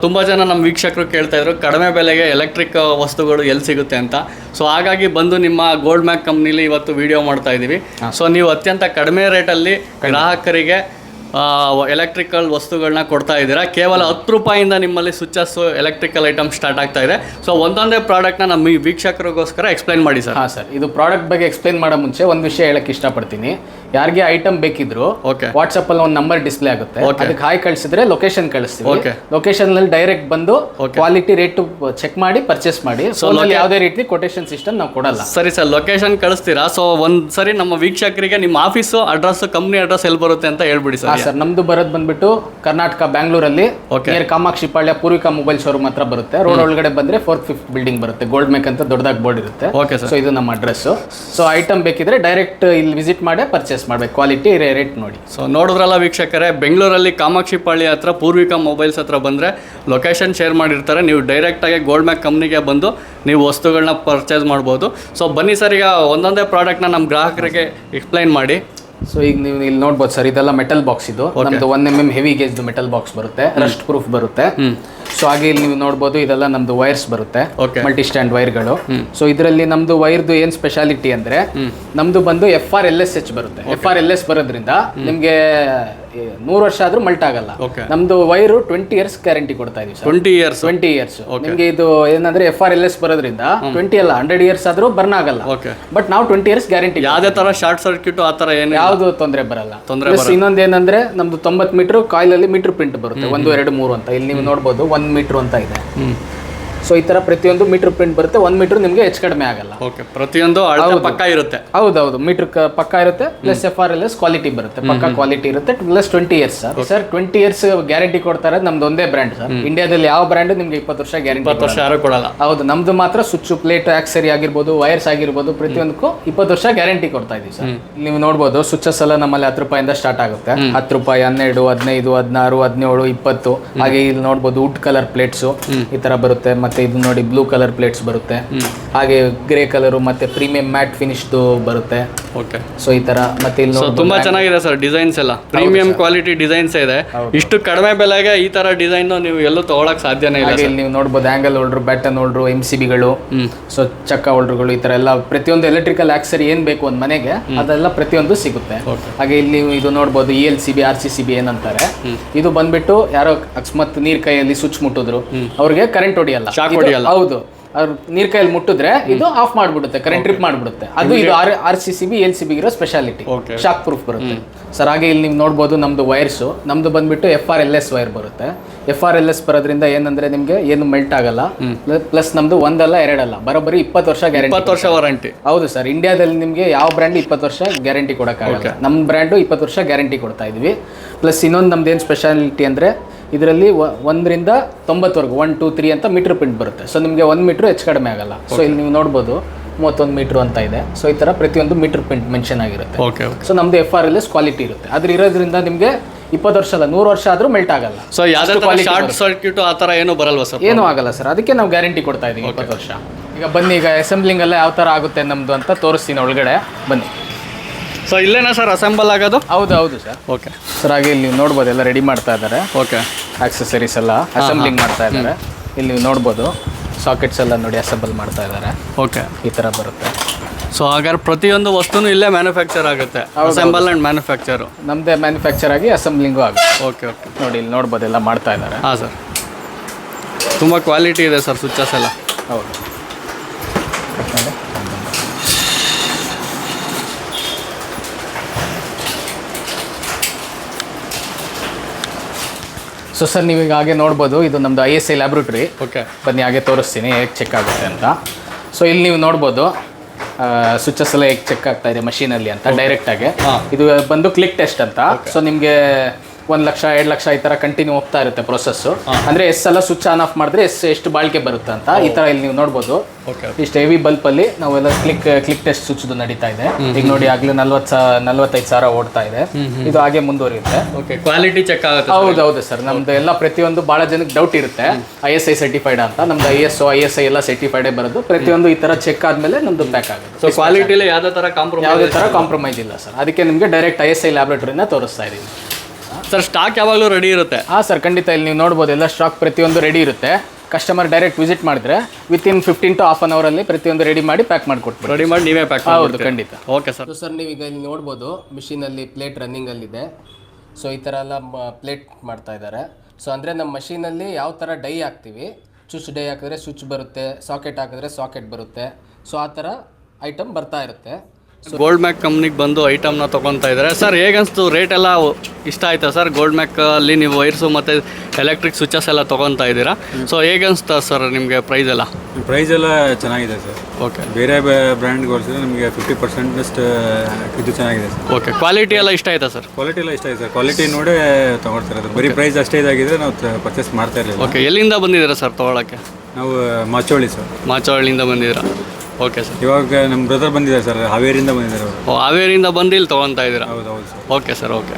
ತುಂಬ ಜನ ನಮ್ಮ ವೀಕ್ಷಕರು ಕೇಳ್ತಾ ಇದ್ರು ಕಡಿಮೆ ಬೆಲೆಗೆ ಎಲೆಕ್ಟ್ರಿಕ್ ವಸ್ತುಗಳು ಎಲ್ಲಿ ಸಿಗುತ್ತೆ ಅಂತ. ಸೊ ಹಾಗಾಗಿ ಬಂದು ನಿಮ್ಮ ಗೋಲ್ಡ್ ಮ್ಯಾಕ್ ಕಂಪ್ನಿಲಿ ಇವತ್ತು ವಿಡಿಯೋ ಮಾಡ್ತಾ ಇದ್ದೀವಿ ಸೊ ನೀವು ಅತ್ಯಂತ ಕಡಿಮೆ ರೇಟಲ್ಲಿ ಗ್ರಾಹಕರಿಗೆ ಎಲೆಕ್ಟ್ರಿಕಲ್ ವಸ್ತುಗಳನ್ನ ಕೊಡ್ತಾ ಇದ್ದೀರಾ. ಕೇವಲ ಹತ್ತು ರೂಪಾಯಿಂದ ನಿಮ್ಮಲ್ಲಿ ಸ್ವಿಚಸ್ ಎಲೆಕ್ಟ್ರಿಕಲ್ ಐಟಮ್ ಸ್ಟಾರ್ಟ್ ಆಗ್ತಾ ಇದೆ. ಸೊ ಒಂದೊಂದೇ ಪ್ರಾಡಕ್ಟ್ನ ನಮ್ಮ ಈ ವೀಕ್ಷಕರಿಗೋಸ್ಕರ ಎಕ್ಸ್ಪ್ಲೈನ್ ಮಾಡಿ ಸರ್. ಹಾಂ ಸರ್. ಇದು ಪ್ರಾಡಕ್ಟ್ ಬಗ್ಗೆ ಎಕ್ಸ್ಪ್ಲೈನ್ ಮಾಡೋ ಮುಂಚೆ ಒಂದು ವಿಷಯ ಹೇಳಕ್ಕೆ ಇಷ್ಟಪಡ್ತೀನಿ. ಯಾರಿಗೆ ಐಟಮ್ ಬೇಕಿದ್ರು ಓಕೆ ವಾಟ್ಸಪ್ ಅಲ್ಲಿ ಒಂದು ನಂಬರ್ ಡಿಸ್ಪ್ಲೇ ಆಗುತ್ತೆ. ಅದಕ್ಕೆ ಹಾಯ್ ಕಳಿಸಿದ್ರೆ ಲೊಕೇಶನ್ ಕಳಿಸ್ತೀವಿ. ಓಕೆ ಲೊಕೇಶನ್ನಲ್ಲಿ ಡೈರೆಕ್ಟ್ ಬಂದು ಕ್ವಾಲಿಟಿ ರೇಟ್ ಚೆಕ್ ಮಾಡಿ ಪರ್ಚೇಸ್ ಮಾಡಿ. ಸೊ ಯಾವುದೇ ರೀತಿ ಕೊಟೇಶನ್ ಸಿಸ್ಟಮ್ ನಾವು ಕೊಡಲ್ಲ. ಸರಿ ಸರ್ ಲೊಕೇಶನ್ ಕಳಿಸ್ತೀರಾ? ಸೊ ಒಂದು ಸರಿ ನಮ್ಮ ವೀಕ್ಷಕರಿಗೆ ನಿಮ್ಮ ಆಫೀಸು ಅಡ್ರೆಸ್ ಕಂಪ್ನಿ ಅಡ್ರೆಸ್ ಎಲ್ಲಿ ಬರುತ್ತೆ ಅಂತ ಹೇಳ್ಬಿಡಿ ಸರ್. ಸರ್ ನಮ್ದು ಬರೋದು ಬಂದ್ಬಿಟ್ಟು ಕರ್ನಾಟಕ ಬ್ಯಾಂಗ್ಳೂರಲ್ಲಿ. Near Kamakshi Palya Poorvika mobile showroom ಹತ್ರ ಬರುತ್ತೆ. ರೋಡ್ ಒಳಗಡೆ ಬಂದ್ರೆ ಫೋರ್ತ್ ಫಿಫ್ತ್ ಬಿಲ್ಡಿಂಗ್ ಬರುತ್ತೆ. ಗೋಲ್ಡ್ ಮೇಕ್ ಅಂತ ದೊಡ್ಡದಾಗಿ ಬೋರ್ಡ್ ಇರುತ್ತೆ. ಓಕೆ ಸರ್ ಸೊ ಇದು ನಮ್ಮ ಅಡ್ರೆಸ್ ಸೊ ಐಟಮ್ ಬೇಕಿದ್ರೆ ಡೈರೆಕ್ಟ್ ಇಲ್ಲಿ ವಿಸಿಟ್ ಮಾಡೇ ಪರ್ಚೇಸ್ ಮಾಡ್ಬೇಕು. ಕ್ವಾಲಿಟಿ ರೇಟ್ ನೋಡಿ. ಸೊ ನೋಡಿದ್ರಲ್ಲ ವೀಕ್ಷಕರೇ ಬೆಂಗಳೂರಲ್ಲಿ ಕಾಮಾಕ್ಷಿ ಪಾಳ್ಯ ಹತ್ರ ಪೂರ್ವಿಕಾ ಮೊಬೈಲ್ಸ್ ಹತ್ರ ಬಂದ್ರೆ ಲೊಕೇಶನ್ ಶೇರ್ ಮಾಡಿರ್ತಾರೆ. ನೀವು ಡೈರೆಕ್ಟಾಗಿ ಗೋಲ್ಡ್ ಮ್ಯಾಕ್ ಕಂಪ್ನಿಗೆ ಬಂದು ನೀವು ವಸ್ತುಗಳನ್ನ ಪರ್ಚೇಸ್ ಮಾಡ್ಬೋದು. ಸೊ ಬನ್ನಿ ಸರ್ ಈಗ ಒಂದೊಂದೇ ಪ್ರಾಡಕ್ಟ್ನ ನಮ್ಮ ಗ್ರಾಹಕರಿಗೆ ಎಕ್ಸ್ಪ್ಲೈನ್ ಮಾಡಿ. ಸೊ ಈಗ ನೀವು ಇಲ್ಲಿ ನೋಡ್ಬೋದು ಸರ್ ಇದೆಲ್ಲ ಮೆಟಲ್ ಬಾಕ್ಸ್ ಇದು. ನಮ್ದು one M M heavy gauge metal box ಬರುತ್ತೆ. ರಸ್ಟ್ ಪ್ರೂಫ್ ಬರುತ್ತೆ. ಸೊ ಹಾಗೆ ಇಲ್ಲಿ ನೀವು ನೋಡಬಹುದು ಇದೆಲ್ಲ ನಮ್ದು ವೈರ್ಸ್ ಬರುತ್ತೆ. Okay. ಮಲ್ಟಿ ಸ್ಟ್ಯಾಂಡ್ ವೈರ್ಗಳು ಸೊ ಇದರಲ್ಲಿ ನಮ್ದು ವೈರ್ದು ಏನ್ ಸ್ಪೆಷಾಲಿಟಿ ಅಂದ್ರೆ ನಮ್ದು ಬಂದು F R L S H ಬರುತ್ತೆ. ಎಫ್ ಆರ್ ಎಲ್ ಎಸ್ ಬರೋದ್ರಿಂದ ನಿಮ್ಗೆ ಈ, ನೂರು ವರ್ಷ ಆದ್ರೂ ಮಲ್ಟ್ ಆಗಲ್ಲ. Okay. ನಮ್ದು ವೈರು ಟ್ವೆಂಟಿ ಇಯರ್ಸ್ ಗ್ಯಾರಂಟಿ ಕೊಡ್ತಾ ಇದೀವಿ sir. Twenty years twenty years ನಿಮ್ಗೆ ಇದು ಏನಂದ್ರೆ ಎಫ್ ಆರ್ ಎಲ್ ಎಸ್ ಬರೋದ್ರಿಂದ ಟ್ವೆಂಟಿ ಅಲ್ಲ ಹಂಡ್ರೆಡ್ ಇಯರ್ಸ್ ಆದ್ರೂ ಬರ್ನ್ ಆಗಲ್ಲ. ಓಕೆ ಬಟ್ ನಾವು ಟ್ವೆಂಟಿ ಇಯರ್ಸ್ ಗ್ಯಾರಂಟಿ ಯಾವುದೇ ತರ ಶಾರ್ಟ್ ಸರ್ಕ್ಯೂಟ್ ಆ ತರ ಏನು ಯಾವ್ದು ತೊಂದರೆ ಬರಲ್ಲ. ತೊಂದ್ರೆ ಇನ್ನೊಂದ್ ಏನಂದ್ರೆ ನಮ್ದು ತೊಂಬತ್ ಮೀಟರ್ ಕಾಯಿಲ್ ಅಲ್ಲಿ ಮೀಟರ್ ಪ್ರಿಂಟ್ ಬರುತ್ತೆ ಒಂದು ಎರಡು ಮೂರು ಅಂತ. ಇಲ್ಲಿ ನೀವು ನೋಡ್ಬೋದು ಒಂದ್ ಮೀಟರ್ ಅಂತ ಇದೆ. ಸೊ ಈ ತರ ಪ್ರತಿಯೊಂದು ಮೀಟರ್ ಪ್ರಿಂಟ್ ಬರುತ್ತೆ. ಒಂದ್ ಮೀಟರ್ ನಿಮ್ಗೆ ಹೆಚ್ಚು ಕಡಿಮೆ ಆಗಲ್ಲ. ಓಕೆ ಪ್ರತಿಯೊಂದು ಅಳತೆ ಪಕ್ಕ ಇರುತ್ತೆ. ಹೌದೌದು. ಮೀಟರ್ ಪಕ್ಕ ಇರುತ್ತೆ plus F R L S quality ಬರುತ್ತೆ. ಪಕ್ಕ ಕ್ವಾಲಿಟಿ ಇರುತ್ತೆ plus twenty years sir sir twenty years guarantee ಕೊಡ್ತಾರೆ ನಮ್ದು ಒಂದೇ ಬ್ರ್ಯಾಂಡ್ ಸರ್ ಇಂಡಿಯಾದಲ್ಲಿ ಯಾವ ಬ್ರ್ಯಾಂಡ್ ನಿಮ್ಗೆ ಇಪ್ಪತ್ತು ವರ್ಷ ಗ್ಯಾರಂಟಿ ವರ್ಷ ಯಾರು ಕೊಡಲ್ಲ. ಹೌದು. ನಮ್ದು ಮಾತ್ರ ಸ್ವಿಚ್ ಪ್ಲೇಟ್ ಆಕ್ಸರಿ ಆಗಿರ್ಬೋದು ವೈರ್ಸ್ ಆಗಿರ್ಬೋದು ಪ್ರತಿಯೊಂದಕ್ಕೂ ಇಪ್ಪತ್ತು ವರ್ಷ ಗ್ಯಾರಂಟಿ ಕೊಡ್ತಾ ಇದೀವಿ ಸರ್ ನೀವು ನೋಡ್ಬೋದು ಸ್ವಿಚಸ್ ಎಲ್ಲ ನಮ್ಮಲ್ಲಿ ಹತ್ತು ರೂಪಾಯಿಂದ ಸ್ಟಾರ್ಟ್ ಆಗುತ್ತೆ. ಹತ್ತು ರೂಪಾಯಿ ಹನ್ನೆರಡು ಹದಿನೈದು ಹದಿನಾರು ಹದಿನೇಳು ಇಪ್ಪತ್ತು. ಹಾಗೆ ಇಲ್ಲಿ ನೋಡ್ಬೋದು ವುಡ್ ಕಲರ್ ಪ್ಲೇಟ್ಸ್ ಈ ತರ ಬರುತ್ತೆ. ಮತ್ತೆ ಇದು ನೋಡಿ ಬ್ಲೂ ಕಲರ್ ಪ್ಲೇಟ್ಸ್ ಬರುತ್ತೆ. ಹಾಗೆ ಗ್ರೇ ಕಲರ್ ಮತ್ತೆ ಪ್ರೀಮಿಯಂ ಮ್ಯಾಟ್ ಫಿನಿಶ್ದು ಬರುತ್ತೆ. ಓಕೆ. ಸೊ ಈ ತರ. ಮತ್ತೆ ಇಲ್ಲಿ ಸೊ ನೋಡ್ಬೋದು ತುಂಬಾ ಚೆನ್ನಾಗಿದೆ ಸರ್ ಡಿಸೈನ್ಸ್ ಎಲ್ಲ. ಪ್ರೀಮಿಯಂ ಕ್ವಾಲಿಟಿ ಡಿಸೈನ್ಸ್ ಇದೆ. ಇಷ್ಟು ಕಡಿಮೆ ಬೆಲೆಗೆ ಈ ತರ ಡಿಸೈನ್ ನೀವು ಎಲ್ಲೂ ತಗೊಳಕ್ ಸಾಧ್ಯನೇ ಇಲ್ಲ ಹಾಗೆ ಇಲ್ಲಿ ನೀವು ನೋಡ್ಬೋದು angle holder batten holder M C ಬಿಗಳು so ಚಕ್ಕ ಹೋಲ್ಡ್ರುಗಳು ಈ ತರ ಎಲ್ಲ ಪ್ರತಿಯೊಂದು ಎಲೆಕ್ಟ್ರಿಕಲ್ ಆಕ್ಸರಿ ಏನ್ ಬೇಕು ಒಂದ್ ಮನೆಗೆ ಅದೆಲ್ಲ ಪ್ರತಿಯೊಂದು ಸಿಗುತ್ತೆ. ಹಾಗೆ ಇಲ್ಲಿ ನೀವು ಇದು ನೋಡ್ಬೋದು E L C B R C C B ಏನಂತಾರೆ. ಇದು ಬಂದ್ಬಿಟ್ಟು ಯಾರೋ ಅಕಸ್ಮಾತ್ ನೀರ್ ಕೈಯಲ್ಲಿ ಸ್ವಿಚ್ ಮುಟ್ಟಿದ್ರು. ಅವ್ರಿಗೆ ಕರೆಂಟ್ ಹೊಡಿಯಲ್ಲ. ಹೊಡಿಯಲ್ಲ. ಹೌದು. ಅವ್ರು ನೀರ್ ಕೈಯಲ್ಲಿ ಮುಟ್ಟಿದ್ರೆ ಇದು ಆಫ್ ಮಾಡ್ಬಿಡುತ್ತೆ ಕರೆಂಟ್ ಟ್ರಿಪ್ ಮಾಡ್ಬಿಡುತ್ತೆ. ಅದು ಇದು R R C C B L C B ಇರೋ ಸ್ಪೆಷಾಲಿಟಿ ಶಾಕ್ ಪ್ರೂಫ್ ಬರುತ್ತೆ. ಸರ್ ಹಾಗೆ ಇಲ್ಲಿ ನೀವು ನೋಡ್ಬೋದು ನಮ್ದು ವೈರ್ಸು ನಮ್ದು ಬಂದ್ಬಿಟ್ಟು F R L S wire ಬರುತ್ತೆ. ಎಫ್ ಆರ್ ಎಲ್ ಎಸ್ ಬರೋದ್ರಿಂದ ಏನಂದ್ರೆ ನಿಮ್ಗೆ ಏನು ಮೆಲ್ಟ್ ಆಗಲ್ಲ. ಪ್ಲಸ್ ನಮ್ದು ಒಂದಲ್ಲ ಎರಡಲ್ಲ. ಬರೋಬ್ಬರಿ ಇಪ್ಪತ್ತು ವರ್ಷ ಗ್ಯಾರಂಟಿ ಇಪ್ಪತ್ತು ವರ್ಷ ವಾರಂಟಿ ಹೌದು ಸರ್ ಇಂಡಿಯಾದಲ್ಲಿ ನಿಮಗೆ ಯಾವ ಬ್ರ್ಯಾಂಡ್ ಇಪ್ಪತ್ತು ವರ್ಷ ಗ್ಯಾರಂಟಿ ಕೊಡೋಕ್ಕಾಗಲ್ಲ. ನಮ್ಮ ಬ್ರ್ಯಾಂಡು ಇಪ್ಪತ್ತು ವರ್ಷ ಗ್ಯಾರಂಟಿ ಕೊಡ್ತಾ ಇದ್ವಿ. ಪ್ಲಸ್ ಇನ್ನೊಂದು ನಮ್ದು ಏನು ಸ್ಪೆಷಾಲಿಟಿ ಅಂದರೆ ಇದರಲ್ಲಿ ಒಂದರಿಂದ ತೊಂಬತ್ತವರೆಗೂ ಒನ್ ಟೂ ತ್ರೀ ಅಂತ ಮೀಟರ್ ಪ್ರಿಂಟ್ ಬರುತ್ತೆ. ಸೊ ನಿಮಗೆ ಒಂದು ಮೀಟ್ರ್ ಹೆಚ್ಚು ಕಡಿಮೆ ಆಗಲ್ಲ. ಸೊ ಇಲ್ಲಿ ನೀವು ನೋಡ್ಬೋದು ಮೂವತ್ತೊಂದು ಮೀಟ್ರ್ ಅಂತ ಇದೆ. ಸೊ ಈ ಥರ ಪ್ರತಿಯೊಂದು ಮೀಟರ್ ಪ್ರಿಂಟ್ ಮೆನ್ಷನ್ ಆಗಿರುತ್ತೆ. ಓಕೆ ಸೊ ನಮ್ದು F R L S quality ಇರುತ್ತೆ. ಅದ್ರ ಇರೋದ್ರಿಂದ ನಿಮಗೆ ಇಪ್ಪತ್ತು ವರ್ಷ ಅಲ್ಲ ನೂರು ವರ್ಷ ಆದರೂ ಮೆಲ್ಟ್ ಆಗಲ್ಲ. ಸೊ ಯಾವ್ದೇ ಶಾರ್ಟ್ ಸರ್ಕ್ಯೂಟ್ ಆ ಥರ ಏನು ಬರಲ್ವಾ ಸರ್? ಏನೂ ಆಗಲ್ಲ ಸರ್. ಅದಕ್ಕೆ ನಾವು ಗ್ಯಾರಂಟಿ ಕೊಡ್ತಾ ಇದ್ದೀವಿ ಇಪ್ಪತ್ತು ವರ್ಷ. ಈಗ ಬನ್ನಿ ಈಗ ಅಸೆಂಬ್ಲಿಂಗ್ ಎಲ್ಲ ಯಾವ ಥರ ಆಗುತ್ತೆ ನಮ್ಮದು ಅಂತ ತೋರಿಸ್ತೀನಿ ಒಳಗಡೆ. ಬನ್ನಿ. ಸೊ ಇಲ್ಲೇನಾ ಸರ್ ಅಸೆಂಬಲ್ ಆಗೋದು? ಹೌದು ಹೌದು ಸರ್. ಓಕೆ ಸರ್ ಹಾಗೆ ಇಲ್ಲಿ ನೀವು ನೋಡ್ಬೋದು ಎಲ್ಲ ರೆಡಿ ಮಾಡ್ತಾ ಇದ್ದಾರೆ. ಓಕೆ ಆಕ್ಸೆಸರೀಸ್ ಎಲ್ಲ ಅಸೆಂಬ್ಲಿಂಗ್ ಮಾಡ್ತಾ ಇದ್ದಾರೆ. ಇಲ್ಲಿ ನೀವು ನೋಡ್ಬೋದು ಸಾಕೆಟ್ಸ್ ಎಲ್ಲ ನೋಡಿ ಅಸೆಂಬಲ್ ಮಾಡ್ತಾ ಇದ್ದಾರೆ. ಓಕೆ ಈ ಥರ ಬರುತ್ತೆ. ಸೊ ಹಾಗಾದ್ರೆ ಪ್ರತಿಯೊಂದು ವಸ್ತುನು ಇಲ್ಲೇ ಮ್ಯಾನುಫ್ಯಾಕ್ಚರ್ ಆಗುತ್ತೆ. ಅಸೆಂಬಲ್ ಅಂಡ್ ಮ್ಯಾನುಫ್ಯಾಕ್ಚರು ನಮ್ಮದೇ ಮ್ಯಾನುಫ್ಯಾಕ್ಚರ್ ಆಗಿ ಅಸೆಂಬ್ಲಿಂಗು ಆಗುತ್ತೆ. ಓಕೆ ಓಕೆ ನೋಡಿ ಇಲ್ಲಿ ನೋಡ್ಬೋದು ಎಲ್ಲ ಮಾಡ್ತಾ ಇದ್ದಾರೆ. ಹಾಂ ಸರ್ ತುಂಬ ಕ್ವಾಲಿಟಿ ಇದೆ ಸರ್ ಸ್ವಿಚಸ್ ಎಲ್ಲ. ಹೌದು. ಸೊ ಸರ್ ನೀವೀಗ ಹಾಗೆ ನೋಡ್ಬೋದು ಇದು ನಮ್ಮದು I S I laboratory okay ಬನ್ನಿ ಹಾಗೆ ತೋರಿಸ್ತೀನಿ ಹೇಗೆ ಚೆಕ್ ಆಗುತ್ತೆ ಅಂತ. ಸೊ ಇಲ್ಲಿ ನೀವು ನೋಡ್ಬೋದು ಸ್ವಿಚಸ್ ಎಲ್ಲ ಹೇಗೆ ಚೆಕ್ ಆಗ್ತಾ ಇದೆ ಮಷೀನಲ್ಲಿ ಅಂತ ಡೈರೆಕ್ಟಾಗಿ. ಇದು ಬಂದು ಕ್ಲಿಕ್ ಟೆಸ್ಟ್ ಅಂತ. ಸೊ ನಿಮಗೆ ಒಂದು ಲಕ್ಷ ಎರಡು ಲಕ್ಷ ಈ ಥರ ಕಂಟಿನ್ಯೂ ಹೋಗ್ತಾ ಇರುತ್ತೆ ಪ್ರೊಸೆಸ್ಸು ಅಂದರೆ ಎಸ್ ಎಲ್ಲ ಸ್ವಿಚ್ ಆನ್ ಆಫ್ ಮಾಡಿದ್ರೆ ಎಸ್ ಎಷ್ಟು ಬಾಳಿಕೆ ಬರುತ್ತೆ ಅಂತ ಈ ಥರ ಇಲ್ಲಿ ನೀವು ನೋಡ್ಬೋದು. ಇಷ್ಟು ಹೆವಿ ಬಲ್ಪಲ್ಲಿ ನಾವೆಲ್ಲ ಕ್ಲಿಕ್ ಕ್ಲಿಕ್ ಟೆಸ್ಟ್ ಸ್ವಿಚ್ದು ನಡೀತಾ ಇದೆ. ಈಗ ನೋಡಿ ಆಗಲೇ ನಲ್ವತ್ತು ನಲ್ವತ್ತೈದು ಸಾವಿರ ಓಡ್ತಾ ಇದೆ. ಇದು ಹಾಗೆ ಮುಂದುವರಿಯುತ್ತೆ. ಕ್ವಾಲಿಟಿ ಚೆಕ್ ಆಗುತ್ತೆ ಹೌದು ಹೌದು ಸರ್. ನಮ್ದು ಎಲ್ಲ ಪ್ರತಿಯೊಂದು ಬಹಳ ಜನಕ್ಕೆ ಡೌಟ್ ಇರುತ್ತೆ. ಐ ಎಸ್ ಐ ಸರ್ಟಿಫೈಡ್ ಅಂತ. ನಮ್ದು I S I S I ಎಲ್ಲ ಸರ್ಟಿಫೈಡೇ ಬರೋದು. ಪ್ರತಿಯೊಂದು ಈ ತರ ಚೆಕ್ ಆದ್ಮೇಲೆ ನಮ್ದು ಪ್ಯಾಕ್ ಆಗುತ್ತೆ. ಸೊ ಕ್ವಾಲಿಟಿಲಿ ಯಾವುದೇ ಥರ ಕಾಂಪ್ರಮೈಸ್ ಯಾವುದೇ ತರ ಕಾಂಪ್ರಮೈಸ್ ಇಲ್ಲ ಸರ್. ಅದಕ್ಕೆ ನಿಮಗೆ ಡೈರೆಕ್ಟ್ ಐ ಎಸ್ ಐ ಲ್ಯಾಬ್ರೇಟರಿನ ತೋರಿಸ್ತಾ ಇದೀವಿ ಸರ್ ಸ್ಟಾಕ್ ಯಾವಾಗಲೂ ರೆಡಿ ಇರುತ್ತೆ. ಹಾಂ ಸರ್ ಖಂಡಿತ ಇಲ್ಲಿ ನೀವು ನೋಡ್ಬೋದು ಎಲ್ಲ ಸ್ಟಾಕ್ ಪ್ರತಿಯೊಂದು ರೆಡಿ ಇರುತ್ತೆ. ಕಸ್ಟಮರ್ ಡೈರೆಕ್ಟ್ ವಿಸಿಟ್ ಮಾಡಿದ್ರೆ within fifteen to half an ಅವರಲ್ಲಿ ಪ್ರತಿಯೊಂದು ರೆಡಿ ಮಾಡಿ ಪ್ಯಾಕ್ ಮಾಡಿಕೊಡ್ತೀವಿ ರೆಡಿ ಮಾಡಿ ನೀವೇ ಪ್ಯಾಕ್ ಹೌದು ಖಂಡಿತ. ಓಕೆ ಸರ್ ಸರ್ ನೀವೀಗ ಇಲ್ಲಿ ನೋಡ್ಬೋದು ಮಿಷಿನಲ್ಲಿ ಪ್ಲೇಟ್ ರನ್ನಿಂಗಲ್ಲಿದೆ ಸೊ ಈ ಥರ ಎಲ್ಲ ಪ್ಲೇಟ್ ಮಾಡ್ತಾ ಇದ್ದಾರೆ. ಸೊ ಅಂದರೆ ನಮ್ಮ ಮಷೀನಲ್ಲಿ ಯಾವ ಥರ ಡೈ ಹಾಕ್ತೀವಿ? ಸ್ವಿಚ್ ಡೈ ಹಾಕಿದ್ರೆ ಸ್ವಿಚ್ ಬರುತ್ತೆ ಸಾಕೆಟ್ ಹಾಕಿದ್ರೆ ಸಾಕೆಟ್ ಬರುತ್ತೆ. ಸೊ ಆ ಥರ ಐಟಮ್ ಬರ್ತಾ ಇರುತ್ತೆ. ಗೋಲ್ಡ್ ಮ್ಯಾಕ್ ಕಂಪ್ನಿಗೆ ಬಂದು ಐಟಮ್ನ ತೊಗೊತಾ ಇದ್ದಾರೆ ಸರ್ ಹೇಗನ್ಸ್ತು? ರೇಟ್ ಎಲ್ಲ ಇಷ್ಟ ಆಯ್ತಾ ಸರ್ ಗೋಲ್ಡ್ ಮ್ಯಾಕ್ ಅಲ್ಲಿ ನೀವು ವೈರ್ಸು ಮತ್ತು ಎಲೆಕ್ಟ್ರಿಕ್ ಸ್ವಿಚಸ್ ಎಲ್ಲ ತೊಗೊತಾ ಇದ್ದೀರಾ? ಸೊ ಹೇಗನ್ಸ್ತಾ ಸರ್ ನಿಮಗೆ ಪ್ರೈಸ್ ಎಲ್ಲ? ಪ್ರೈಸ್ ಎಲ್ಲ ಚೆನ್ನಾಗಿದೆ ಸರ್ ಓಕೆ ಬೇರೆ ಬ್ರ್ಯಾಂಡ್ಗೆ ಹೋಲಿಸಿದ್ರೆ ನಿಮಗೆ ಫಿಫ್ಟಿ ಪರ್ಸೆಂಟಷ್ಟು ಇದು ಚೆನ್ನಾಗಿದೆ ಸರ್ ಓಕೆ ಕ್ವಾಲಿಟಿ ಎಲ್ಲ ಇಷ್ಟ ಆಯ್ತಾ ಸರ್ ಕ್ವಾಲಿಟಿ ಎಲ್ಲ ಇಷ್ಟ ಆಯ್ತು ಸರ್ ಕ್ವಾಲಿಟಿ ನೋಡಿ ಅದು ಬರೀ ಪ್ರೈಸ್ ಅಷ್ಟೇ ಇದಾಗಿದ್ರೆ ನಾವು ಪರ್ಚೇಸ್ ಮಾಡ್ತಾ ಇರಲಿಲ್ಲ. ಓಕೆ ಎಲ್ಲಿಂದ ಬಂದಿದ್ದೀರಾ ಸರ್ ತೊಗೊಳಕ್ಕೆ? ನಾವು ಮಾಚೋಳಿ ಸರ್ ಮಾಚೋಳಿಯಿಂದ ಬಂದಿದ್ದೀರಾ? ಓಕೆ ಸರ್ ಇವಾಗ ನಮ್ಮ ಬ್ರದರ್ ಬಂದಿದ್ದಾರೆ ಸರ್ ಹಾವೇರಿಯಿಂದ ಬಂದಿದ್ದಾರೆ ಅವರು. ಓ ಹಾವೇರಿಯಿಂದ ಬಂದು ಇಲ್ಲಿ ತೊಗೊತಾ ಇದ್ದೀರಾ? ಹೌದು ಹೌದು ಸರ್ ಓಕೆ ಸರ್ ಓಕೆ